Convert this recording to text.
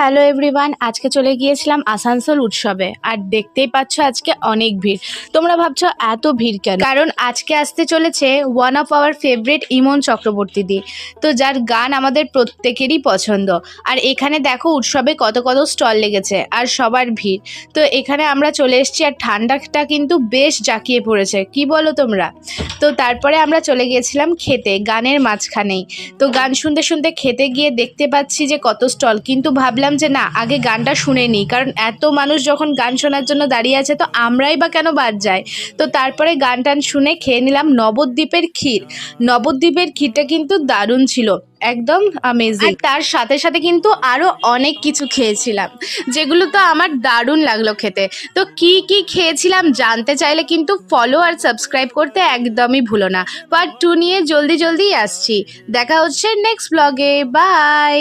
Hello everyone আজকে চলে গিয়েছিলাম আসানসোল উৎসবে। আর দেখতেই পাচ্ছ আজকে অনেক ভিড়। তোমরা ভাবছ, এত ভিড় কেন? কারণ আজকে আসতে চলেছে one of our favourite Imon Chakraborty দি তো যার গান আমাদের প্রত্যেকেরই পছন্দ। আর এখানে দেখো উৎসবে কত কত স্টল লেগেছে, আর সবার ভিড়। তো এখানে আমরা চলে এসেছি, আর ঠান্ডাটা কিন্তু বেশ জাঁকিয়ে পড়েছে। কি বলো তোমরা? তো তারপরে আমরা চলে গিয়েছিলাম খেতে, গানের মাঝখানেই। তো গান শুনতে শুনতে খেতে গিয়ে দেখতে পাচ্ছি যে কত স্টল। কিন্তু ভাবলাম যে না, আগে গানটা শুনে নিই, কারণ এত মানুষ যখন গান শোনার জন্য দাঁড়িয়ে আছে, তো আমরাই বা কেন বাদ যাই? তো তারপরে গান টান শুনে খেয়ে নিলাম নবদ্বীপের ক্ষীর। নবদ্বীপের ক্ষীরটা কিন্তু দারুণ ছিল। একদম আমেজিং তার সাথে সাথে কিন্তু আরও অনেক কিছু খেয়েছিলাম, যেগুলো তো আমার দারুণ লাগল খেতে। তো কি কি খেয়েছিলাম জানতে চাইলে কিন্তু ফলো আর সাবস্ক্রাইব করতে একদমই ভুলো না। পার্ট টু নিয়ে জলদি জলদি আসছি। দেখা হচ্ছে নেক্সট ব্লগে বাই